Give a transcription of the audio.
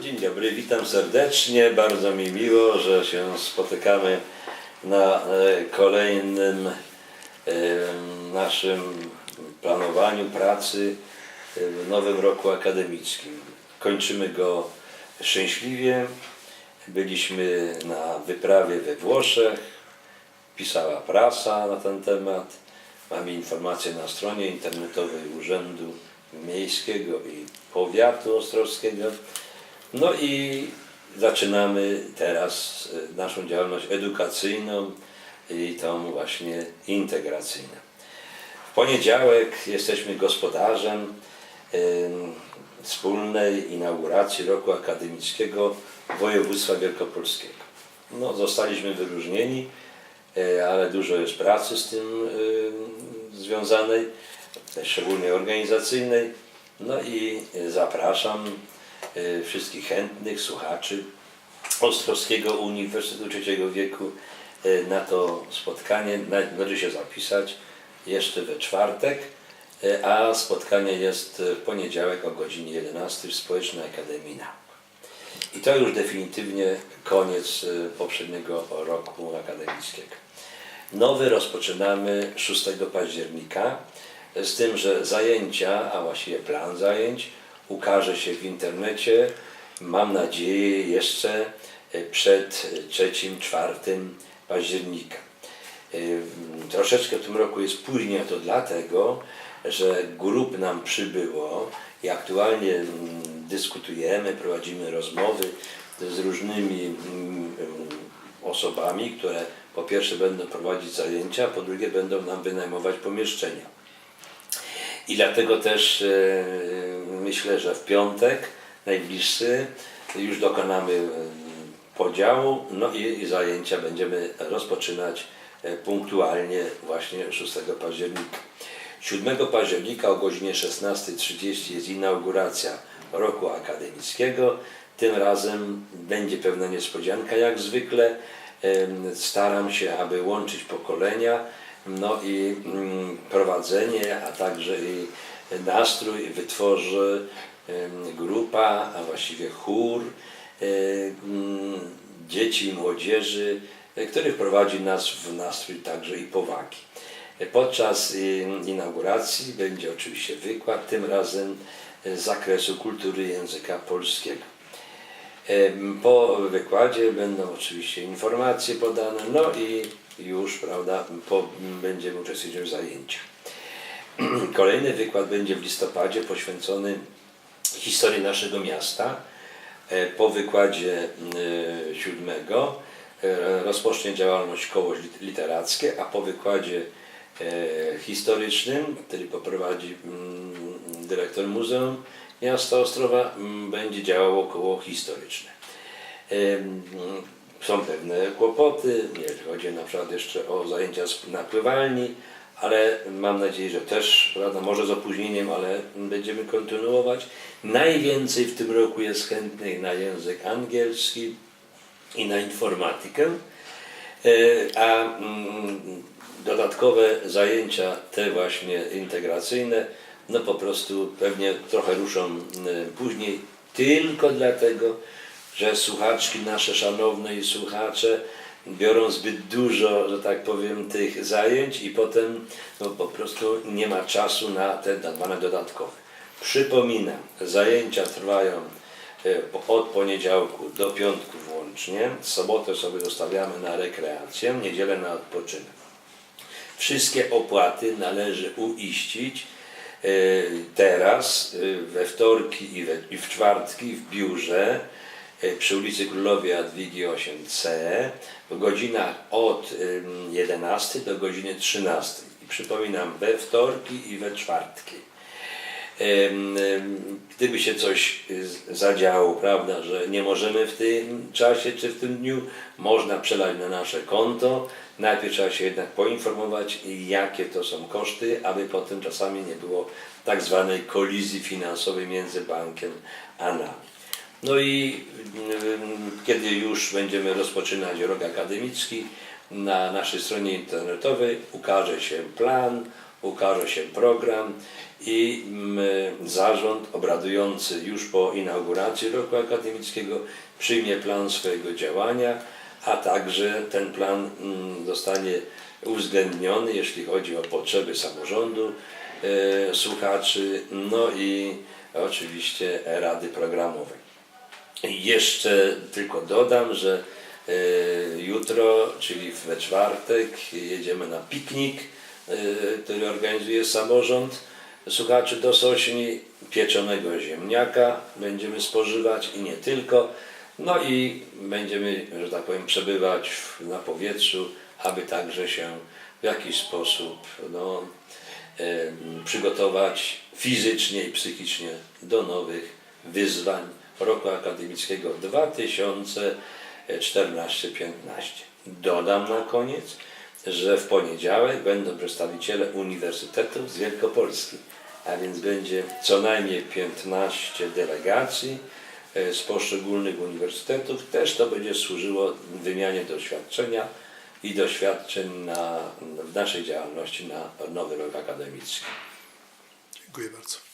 Dzień dobry, witam serdecznie. Bardzo mi miło, że się spotykamy na e, kolejnym e, naszym planowaniu pracy e, w nowym roku akademickim. Kończymy go szczęśliwie. Byliśmy na wyprawie we Włoszech, pisała prasa na ten temat. Mamy informacje na stronie internetowej Urzędu Miejskiego i Powiatu Ostrowskiego. No i zaczynamy teraz e, naszą działalność edukacyjną i tą właśnie integracyjną. W poniedziałek jesteśmy gospodarzem em, wspólnej inauguracji roku akademickiego województwa wielkopolskiego. No, zostaliśmy wyróżnieni, e, ale dużo jest pracy z tym związanej, szczególnie organizacyjnej. No i e, zapraszam e, wszystkich chętnych słuchaczy Ostrowskiego Uniwersytetu Trzeciego Wieku e, na to spotkanie. Należy się zapisać jeszcze we czwartek, e, a spotkanie jest w poniedziałek o godzinie 11 w Społecznej Akademii Nauk. I to już definitywnie koniec poprzedniego roku akademickiego. Nowy rozpoczynamy 6 października, z tym, że zajęcia, a właściwie plan zajęć ukaże się w internecie, mam nadzieję, jeszcze e, przed 3-4 października. E, Troszeczkę w tym roku jest później, a to dlatego, że grup nam przybyło i aktualnie dyskutujemy, prowadzimy rozmowy z różnymi osobami, które po pierwsze będą prowadzić zajęcia, po drugie będą nam wynajmować pomieszczenia. I dlatego też e, myślę, że w piątek najbliższy już dokonamy e, podziału, no i, i zajęcia będziemy rozpoczynać e, punktualnie właśnie 6 października. 7 października o godzinie 16.30 jest inauguracja roku akademickiego. Tym razem będzie pewna niespodzianka jak zwykle. Staram się, aby łączyć pokolenia, no i mm, prowadzenie, a także i nastrój wytworzy grupa, a właściwie chór e, mm, dzieci i młodzieży, e, który wprowadzi nas w nastrój także i powagi. E, Podczas inauguracji będzie oczywiście wykład, tym razem z zakresu kultury języka polskiego. Po wykładzie będą oczywiście informacje podane, no i już, prawda, po, będziemy uczestniczyć w zajęciach. Kolejny wykład będzie w listopadzie poświęcony historii naszego miasta. E, Po wykładzie e, siódmego e, rozpocznie działalność koło lit- literackie, a po wykładzie historycznym, który poprowadzi mm, dyrektor Muzeum Miasta Ostrowa, mm, będzie działało koło historyczne. Em, Są pewne kłopoty, jeżeli chodzi na przykład jeszcze o zajęcia na pływalni, ale mam nadzieję, że też, prawda, może z opóźnieniem, ale będziemy kontynuować. Najwięcej w tym roku jest chętnych na język angielski i na informatykę, E, a mm, dodatkowe zajęcia te właśnie integracyjne, no po prostu pewnie trochę ruszą mm, później, tylko dlatego, że słuchaczki nasze szanowne i słuchacze biorą zbyt dużo, że tak powiem, tych zajęć i potem no, po prostu nie ma czasu na te dane dodatkowe. Przypominam, zajęcia trwają e, od poniedziałku do piątku włącznie. Sobotę sobie zostawiamy na rekreację, niedzielę na odpoczynek. Wszystkie opłaty należy uiścić e, teraz, e, we wtorki i, w czwartki w biurze przy ulicy Królowej Jadwigi 8C w godzinach od em, 11 do godziny 13. I przypominam, we wtorki i we czwartki. Gdyby się coś y, zadziało, prawda, że nie możemy w tym czasie czy w tym dniu, można przelać na nasze konto. Najpierw trzeba się jednak poinformować, jakie to są koszty, aby potem czasami nie było tak zwanej kolizji finansowej między bankiem a nami. No i mm, kiedy już będziemy rozpoczynać rok akademicki, na naszej stronie internetowej ukaże się plan ukaże się program i mm, zarząd obradujący już po inauguracji roku akademickiego przyjmie plan swojego działania, a także ten plan mm, zostanie uwzględniony, jeśli chodzi o potrzeby samorządu, e, słuchaczy, no i oczywiście Rady Programowej. Jeszcze tylko dodam, że e, jutro, czyli we czwartek, jedziemy na piknik, e, który organizuje samorząd słuchaczy do Sośni, pieczonego ziemniaka będziemy spożywać i nie tylko. No i będziemy, że tak powiem, przebywać na powietrzu, aby także się w jakiś sposób no, em, przygotować fizycznie i psychicznie do nowych wyzwań roku akademickiego 2014-15. Dodam na koniec, że w poniedziałek będą przedstawiciele uniwersytetów z Wielkopolski, a więc będzie co najmniej 15 delegacji e, z poszczególnych uniwersytetów. Też to będzie służyło wymianie doświadczenia i doświadczeń na, w naszej działalności na nowy rok akademicki. Dziękuję bardzo.